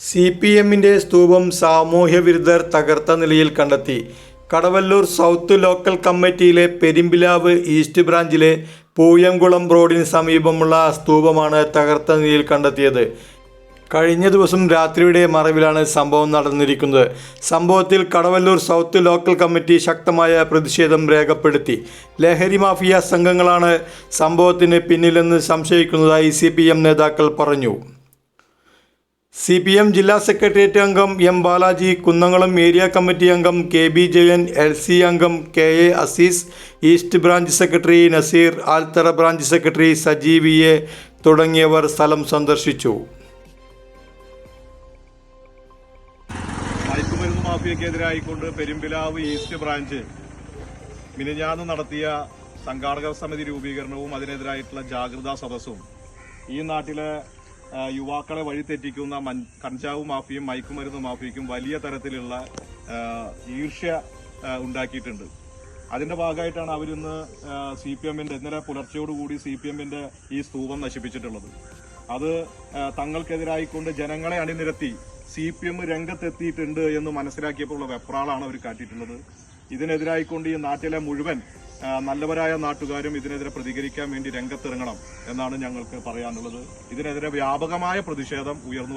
C P എമ്മിന്റെ സ്തൂപം സാമൂഹ്യ വിരുദ്ധർ തകർത്ത നിലയിൽ കണ്ടെത്തി. കടവല്ലൂർ സൗത്ത് ലോക്കൽ കമ്മിറ്റിയിലെ പെരുമ്പിലാവ് ഈസ്റ്റ് ബ്രാഞ്ചിലെ പൂയംകുളം റോഡിന് സമീപമുള്ള സ്തൂപമാണ് തകർത്ത നിലയിൽ കണ്ടെത്തിയത്. കഴിഞ്ഞ ദിവസം രാത്രിയുടെ മറവിലാണ് സംഭവം നടന്നിരിക്കുന്നത്. സംഭവത്തിൽ കടവല്ലൂർ സൗത്ത് ലോക്കൽ കമ്മിറ്റി ശക്തമായ പ്രതിഷേധം രേഖപ്പെടുത്തി. ലഹരി മാഫിയ സംഘങ്ങളാണ് സംഭവത്തിന് പിന്നിലെന്ന് സംശയിക്കുന്നതായി സി നേതാക്കൾ പറഞ്ഞു. സി പി എം ജില്ലാ സെക്രട്ടേറിയറ്റ് അംഗം M Balaji Kunnamkulam area committee അംഗം K B Jayan L C അംഗം K A Aziz east branch secretary Naseer Althara branch secretary Sajeev A തുടങ്ങിയവർ സ്ഥലം സന്ദർശിച്ചു. മയക്കുമരുന്ന് മാഫിയക്കെതിരായിക്കൊണ്ട് പെരുമ്പിലാവ് ഈസ്റ്റ് ബ്രാഞ്ച് മിനിഞ്ഞാന്ന് നടത്തിയ സംഘാടക സമിതി രൂപീകരണവും അതിനെതിരായിട്ടുള്ള ജാഗ്രതാ സദസ്സും ഈ നാട്ടിലെ യുവാക്കളെ വഴിതെറ്റിക്കുന്ന മൻ കഞ്ചാവ് മാഫിയും മയക്കുമരുന്ന് മാഫിയക്കും വലിയ തരത്തിലുള്ള ഈർഷ്യ ഉണ്ടാക്കിയിട്ടുണ്ട്. അതിന്റെ ഭാഗമായിട്ടാണ് അവരിന്ന് സി പി എമ്മിന്റെ ഇന്നലെ പുലർച്ചയോടുകൂടി സി പി എമ്മിന്റെ ഈ സ്തൂപം നശിപ്പിച്ചിട്ടുള്ളത്. അത് തങ്ങൾക്കെതിരായിക്കൊണ്ട് ജനങ്ങളെ അണിനിരത്തി സി പി എം രംഗത്തെത്തിയിട്ടുണ്ട് എന്ന് മനസ്സിലാക്കിയപ്പോൾ ഉള്ള വെപ്രാളാണ് അവർ കാട്ടിയിട്ടുള്ളത്. ഇതിനെതിരായിക്കൊണ്ട് ഈ നാട്ടിലെ മുഴുവൻ നല്ലവരായ നാട്ടുകാരും ഇതിനെതിരെ പ്രതികരിക്കാൻ വേണ്ടി രംഗത്തിറങ്ങണം എന്നാണ് ഞങ്ങൾക്ക് പറയാനുള്ളത്. ഇതിനെതിരെ വ്യാപകമായ പ്രതിഷേധം ഉയർന്നു